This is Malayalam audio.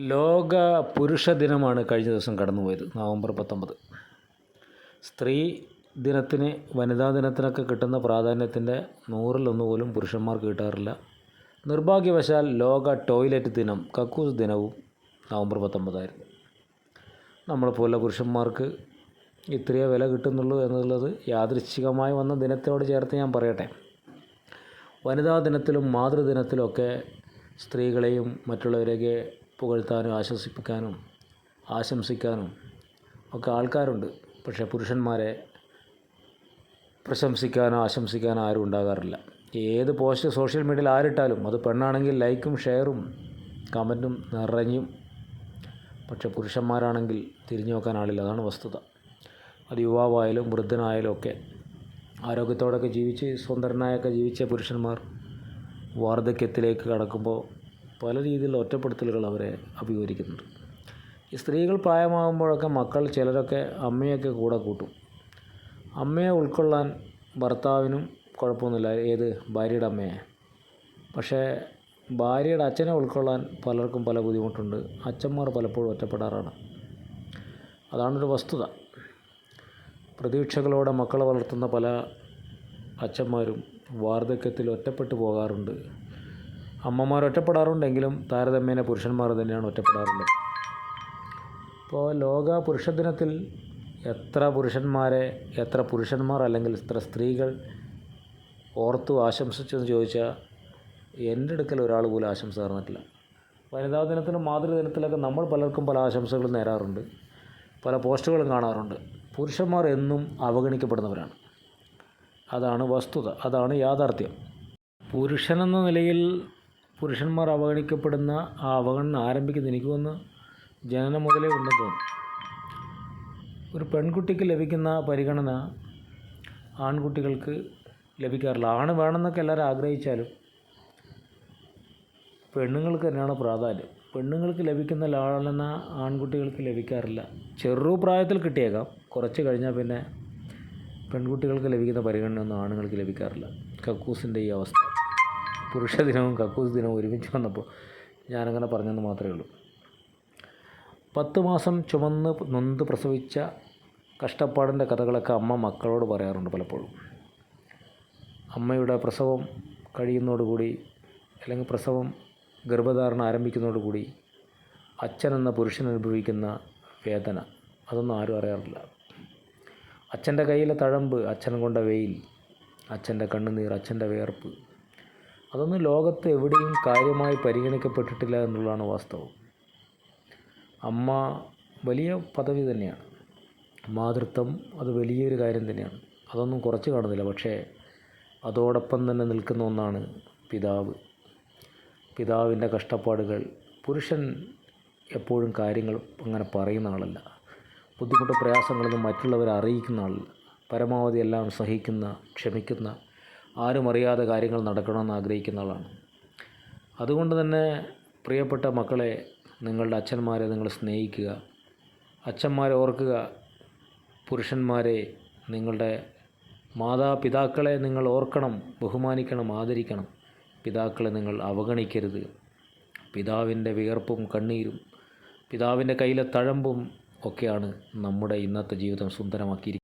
ലോക പുരുഷ ദിനമാണ് കഴിഞ്ഞ ദിവസം കടന്നുപോയത് നവംബർ പത്തൊമ്പത്. സ്ത്രീ ദിനത്തിന് വനിതാ ദിനത്തിനൊക്കെ കിട്ടുന്ന പ്രാധാന്യത്തിന്റെ നൂറിലൊന്ന് പോലും പുരുഷന്മാർക്ക് കിട്ടാറില്ല. നിർഭാഗ്യവശാൽ ലോക ടോയ്ലറ്റ് ദിനം കക്കൂസ് ദിനവും നവംബർ പത്തൊമ്പതായിരുന്നു. നമ്മളെപ്പോലെ പുരുഷന്മാർക്ക് ഇത്രയേ വില കിട്ടുന്നുള്ളൂ എന്നുള്ളത് യാദൃച്ഛികമായി വന്ന ദിനത്തോട് ചേർത്ത് ഞാൻ പറയട്ടെ. വനിതാ ദിനത്തിലും മാതൃദിനത്തിലുമൊക്കെ സ്ത്രീകളെയും മറ്റുള്ളവരെയൊക്കെ പുകഴ്ത്താനും ആശ്വസിപ്പിക്കാനും ആശംസിക്കാനും ഒക്കെ ആൾക്കാരുണ്ട്. പക്ഷേ പുരുഷന്മാരെ പ്രശംസിക്കാനോ ആശംസിക്കാനോ ആരും ഉണ്ടാകാറില്ല. ഏത് പോസ്റ്റ് സോഷ്യൽ മീഡിയയിൽ ആരിട്ടാലും അത് പെണ്ണാണെങ്കിൽ ലൈക്കും ഷെയറും കമന്റും നിറഞ്ഞും. പക്ഷെ പുരുഷന്മാരാണെങ്കിൽ തിരിഞ്ഞു നോക്കാൻ ആളില്ല. അതാണ് വസ്തുത. അത് യുവാവായാലും വൃദ്ധനായാലും ഒക്കെ ആരോഗ്യത്തോടൊക്കെ ജീവിച്ച് സ്വന്തനായൊക്കെ ജീവിച്ച പുരുഷന്മാർ വാർദ്ധക്യത്തിലേക്ക് കടക്കുമ്പോൾ പല രീതിയിലുള്ള ഒറ്റപ്പെടുത്തലുകൾ അവരെ അഭിമുഖീകരിക്കുന്നുണ്ട്. ഈ സ്ത്രീകൾ പ്രായമാകുമ്പോഴൊക്കെ മക്കൾ ചിലരൊക്കെ അമ്മയൊക്കെ കൂടെ കൂട്ടും. അമ്മയെ ഉൾക്കൊള്ളാൻ ഭർത്താവിനും കുഴപ്പമൊന്നുമില്ല ഏത് ഭാര്യയുടെ അമ്മയെ. പക്ഷേ ഭാര്യയുടെ അച്ഛനെ ഉൾക്കൊള്ളാൻ പലർക്കും പല ബുദ്ധിമുട്ടുണ്ട്. അച്ഛന്മാർ പലപ്പോഴും ഒറ്റപ്പെടാറാണ്. അതാണൊരു വസ്തുത. പ്രതീക്ഷകളോടെ മക്കളെ വളർത്തുന്ന പല അച്ഛന്മാരും വാർദ്ധക്യത്തിൽ ഒറ്റപ്പെട്ടു പോകാറുണ്ട്. അമ്മമാർ ഒറ്റപ്പെടാറുണ്ടെങ്കിലും താരതമ്യേന പുരുഷന്മാർ തന്നെയാണ് ഒറ്റപ്പെടാറുള്ളത്. ഇപ്പോൾ ലോക പുരുഷ ദിനത്തിൽ എത്ര പുരുഷന്മാരെ എത്ര പുരുഷന്മാർ അല്ലെങ്കിൽ എത്ര സ്ത്രീകൾ ഓർത്തു ആശംസിച്ചെന്ന് ചോദിച്ചാൽ എന്റെ അടുക്കൽ ഒരാൾ പോലും ആശംസ തന്നിട്ടില്ല. വനിതാ ദിനത്തിനും മാതൃദിനത്തിലൊക്കെ നമ്മൾ പലർക്കും പല ആശംസകളും നേരാറുണ്ട്. പല പോസ്റ്റുകളും കാണാറുണ്ട്. പുരുഷന്മാർ എന്നും അവഗണിക്കപ്പെടുന്നവരാണ്. അതാണ് വസ്തുത അതാണ് യാഥാർത്ഥ്യം. പുരുഷനെന്ന നിലയിൽ പുരുഷന്മാർ അവഗണിക്കപ്പെടുന്ന ആ അവഗണന ആരംഭിക്കുന്നത് എനിക്ക് തോന്നുന്നു ജനനം മുതലേ ഉണ്ടെന്ന് തോന്നുന്നു. ഒരു പെൺകുട്ടിക്ക് ലഭിക്കുന്ന പരിഗണന ആൺകുട്ടികൾക്ക് ലഭിക്കാറില്ല. ആണ് വേണമെന്നൊക്കെ എല്ലാവരും ആഗ്രഹിച്ചാലും പെണ്ണുങ്ങൾക്ക് തന്നെയാണ് പ്രാധാന്യം. പെണ്ണുങ്ങൾക്ക് ലഭിക്കുന്ന ലാളന ആൺകുട്ടികൾക്ക് ലഭിക്കാറില്ല. ചെറുപ്രായത്തിൽ കിട്ടിയേക്കാം. കുറച്ച് കഴിഞ്ഞാൽ പിന്നെ പെൺകുട്ടികൾക്ക് ലഭിക്കുന്ന പരിഗണനയൊന്നും ആണുങ്ങൾക്ക് ലഭിക്കാറില്ല. കക്കൂസിന്റെ ഈ അവസ്ഥ. പുരുഷ ദിനവും കക്കൂസ് ദിനവും ഒരുമിച്ച് വന്നപ്പോൾ ഞാനങ്ങനെ പറഞ്ഞെന്ന് മാത്രമേ ഉള്ളൂ. പത്ത് മാസം ചുമന്ന് നൊന്ത് പ്രസവിച്ച കഷ്ടപ്പാടിന്റെ കഥകളൊക്കെ അമ്മ മക്കളോട് പറയാറുണ്ട് പലപ്പോഴും. അമ്മയുടെ പ്രസവം കഴിയുന്നതോടുകൂടി അല്ലെങ്കിൽ പ്രസവം ഗർഭധാരണ ആരംഭിക്കുന്നതോടുകൂടി അച്ഛൻ എന്ന പുരുഷൻ അനുഭവിക്കുന്ന വേദന അതൊന്നും ആരും അറിയാറില്ല. അച്ഛന്റെ കയ്യിലെ തഴമ്പ് അച്ഛൻ കൊണ്ട വെയിൽ അച്ഛന്റെ കണ്ണുനീർ അച്ഛന്റെ വിയർപ്പ് അതൊന്നും ലോകത്ത് എവിടെയും കാര്യമായി പരിഗണിക്കപ്പെട്ടിട്ടില്ല എന്നുള്ളതാണ് വാസ്തവം. അമ്മ വലിയ പദവി തന്നെയാണ്. മാതൃത്വം അത് വലിയൊരു കാര്യം തന്നെയാണ്. അതൊന്നും കുറച്ച് കാണുന്നില്ല. പക്ഷേ അതോടൊപ്പം തന്നെ നിൽക്കുന്ന ഒന്നാണ് പിതാവ്. പിതാവിന്റെ കഷ്ടപ്പാടുകൾ പുരുഷൻ എപ്പോഴും കാര്യങ്ങൾ അങ്ങനെ പറയുന്ന ആളല്ല. ബുദ്ധിമുട്ട് പ്രയാസങ്ങളൊന്നും മറ്റുള്ളവരെ അറിയിക്കുന്ന ആളല്ല. പരമാവധി എല്ലാം സഹിക്കുന്ന ക്ഷമിക്കുന്ന ആരും അറിയാതെ കാര്യങ്ങൾ നടക്കണമെന്ന് ആഗ്രഹിക്കുന്ന ആളാണ്. അതുകൊണ്ട് തന്നെ പ്രിയപ്പെട്ട മക്കളെ നിങ്ങളുടെ അച്ഛന്മാരെ നിങ്ങൾ സ്നേഹിക്കുക. അച്ഛന്മാരെ ഓർക്കുക പുരുഷന്മാരെ നിങ്ങളുടെ മാതാപിതാക്കളെ നിങ്ങൾ ഓർക്കണം ബഹുമാനിക്കണം ആദരിക്കണം. പിതാക്കളെ നിങ്ങൾ അവഗണിക്കരുത്. പിതാവിന്റെ വിയർപ്പും കണ്ണീരും പിതാവിന്റെ കയ്യിലെ തഴമ്പും ഒക്കെയാണ് നമ്മുടെ ഇന്നത്തെ ജീവിതം സുന്ദരമാക്കിയിരിക്കുന്നത്.